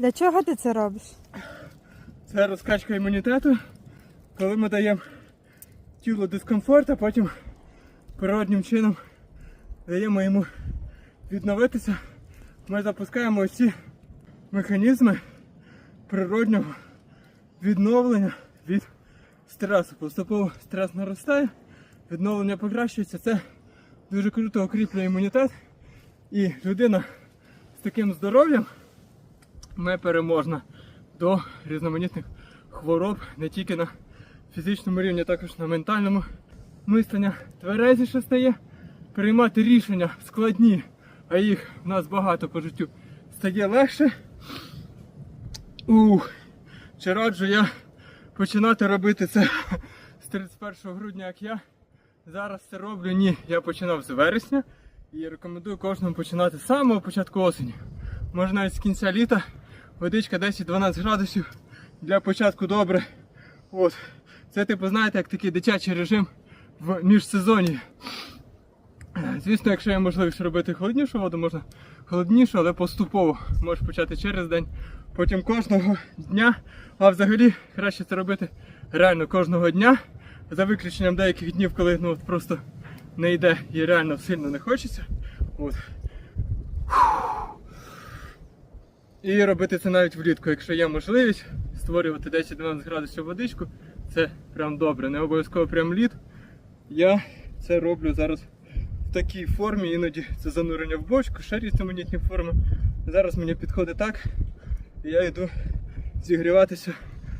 Для чого ти це робиш? Це розкачка імунітету, коли ми даємо тілу дискомфорт, а потім природнім чином даємо йому відновитися. Ми запускаємо ці механізми природнього відновлення від стресу. Поступово стрес наростає, відновлення покращується. Це дуже круто укріплює імунітет. І людина з таким здоров'ям не переможна до різноманітних хвороб не тільки на фізичному рівні, а також на ментальному. Мислення тверезіше стає, приймати рішення складні, а їх в нас багато по життю, стає легше. Ух, чи раджу я починати робити це з 31 грудня, як я. Зараз це роблю. Ні, я починав з вересня і рекомендую кожному починати з самого початку осені. Можна навіть з кінця літа. Водичка 10-12 градусів для початку добре. От. Це типу, знаєте, як такий дитячий режим в міжсезонні. Звісно, якщо є можливість робити холоднішу воду, можна холоднішу, але поступово можеш почати через день, потім кожного дня. А взагалі краще це робити реально кожного дня, за виключенням деяких днів, коли ну, от просто не йде і реально сильно не хочеться. От. І робити це навіть влітку, якщо є можливість створювати 10-12 градусів водичку, це прям добре. Не обов'язково прям лід. Я це роблю зараз в такій формі, іноді це занурення в бочку, ще різноманітні форми. Зараз мені підходить так. І я йду зігріватися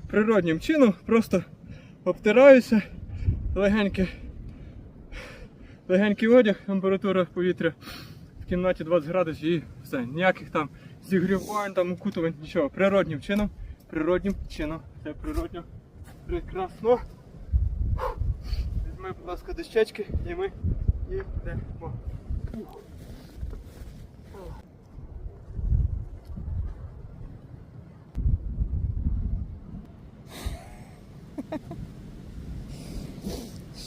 природнім чином, просто обтираюся, легенький, легенький одяг, температура повітря кімнаті 20 градусів і все. Ніяких там зігрівань, там укутувань, нічого. Природнім чином. Природнім чином. Це природньо. Прекрасно. Візьми, будь ласка, дощечки і ми йдемо.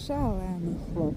Шалений хлоп.